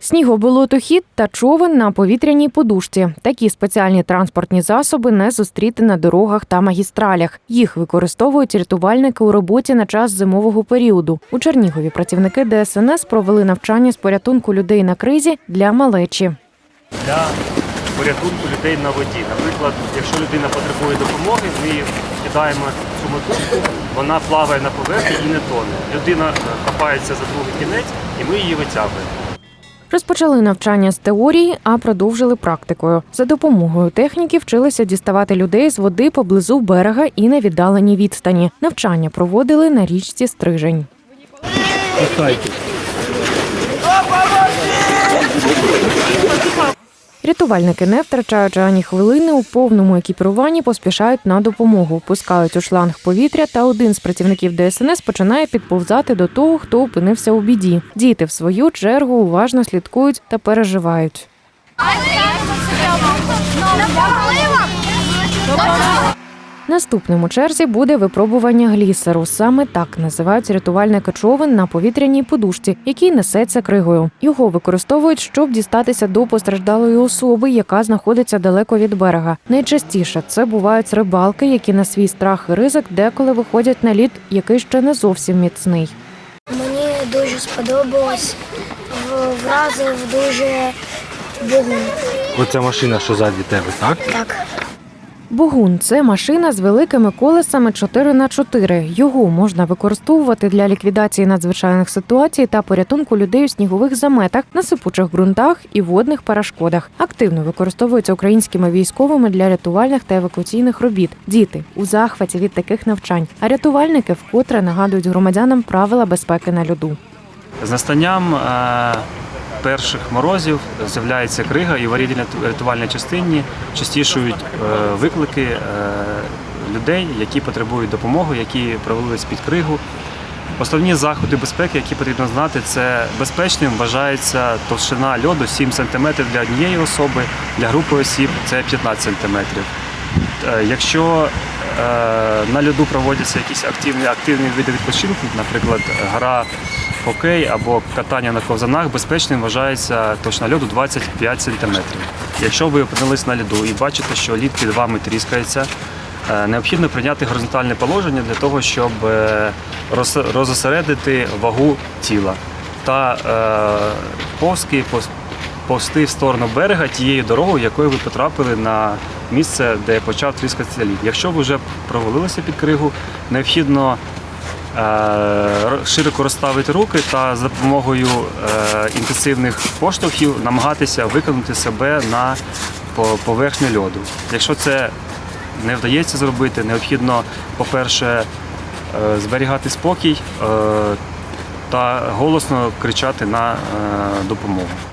Снігоболотохід та човен на повітряній подушці. Такі спеціальні транспортні засоби не зустріти на дорогах та магістралях. Їх використовують рятувальники у роботі на час зимового періоду. У Чернігові працівники ДСНС провели навчання з порятунку людей на кризі для малечі. для порятунку людей на воді. Наприклад, якщо людина потребує допомоги, ми кидаємо цю мотузку, вона плаває на поверхні і не тоне. Людина хапається за другий кінець, і ми її витягуємо. Розпочали навчання з теорії, а продовжили практикою. За допомогою техніки вчилися діставати людей з води поблизу берега і на віддаленій відстані. Навчання проводили на річці Стрижень. Рятувальники, не втрачаючи ані хвилини, у повному екіпіруванні поспішають на допомогу, пускають у шланг повітря, та один з працівників ДСНС починає підповзати до того, хто опинився у біді. Діти, в свою чергу, уважно слідкують та переживають. Наступним у черзі буде випробування глісеру. Саме так називають рятувальники човен на повітряній подушці, який несеться кригою. Його використовують, щоб дістатися до постраждалої особи, яка знаходиться далеко від берега. Найчастіше це бувають рибалки, які на свій страх і ризик деколи виходять на лід, який ще не зовсім міцний. Мені дуже сподобалось, вразив дуже богун. Оця машина, що ззаді тебе, так? Так, Бугун це машина з великими колесами 4 на 4 Його можна використовувати для ліквідації надзвичайних ситуацій та порятунку людей у снігових заметах, на сипучих ґрунтах і водних перешкодах. Активно використовується українськими військовими для рятувальних та евакуаційних робіт. Діти у захваті від таких навчань. А рятувальники вкотре нагадують громадянам правила безпеки на льоду. З настанням е, перших морозів з'являється крига і в аварійно-рятувальній частині частішують е, виклики е, людей, які потребують допомоги, які провалились під кригу. Основні заходи безпеки, які потрібно знати, це безпечним вважається товщина льоду 7 см для однієї особи, для групи осіб це 15 см. Е, Якщо на льоду проводяться якісь активні, активні види відпочинку, наприклад, гра хокей або катання на ковзанах, безпечним вважається точна льоду 25 см. Якщо ви опинились на льоду і бачите, що лід під вами тріскається, е, необхідно прийняти горизонтальне положення для того, щоб е, розосередити вагу тіла та е, повзки повсти в сторону берега тією дорогою, якою ви потрапили на місце, де почав тріскатися лід. Якщо ви вже провалилися під кригу, необхідно широко розставити руки та за допомогою е, інтенсивних поштовхів намагатися виконати себе на поверхню льоду. Якщо це не вдається зробити, необхідно, по-перше, е, зберігати спокій е, та голосно кричати на е, допомогу.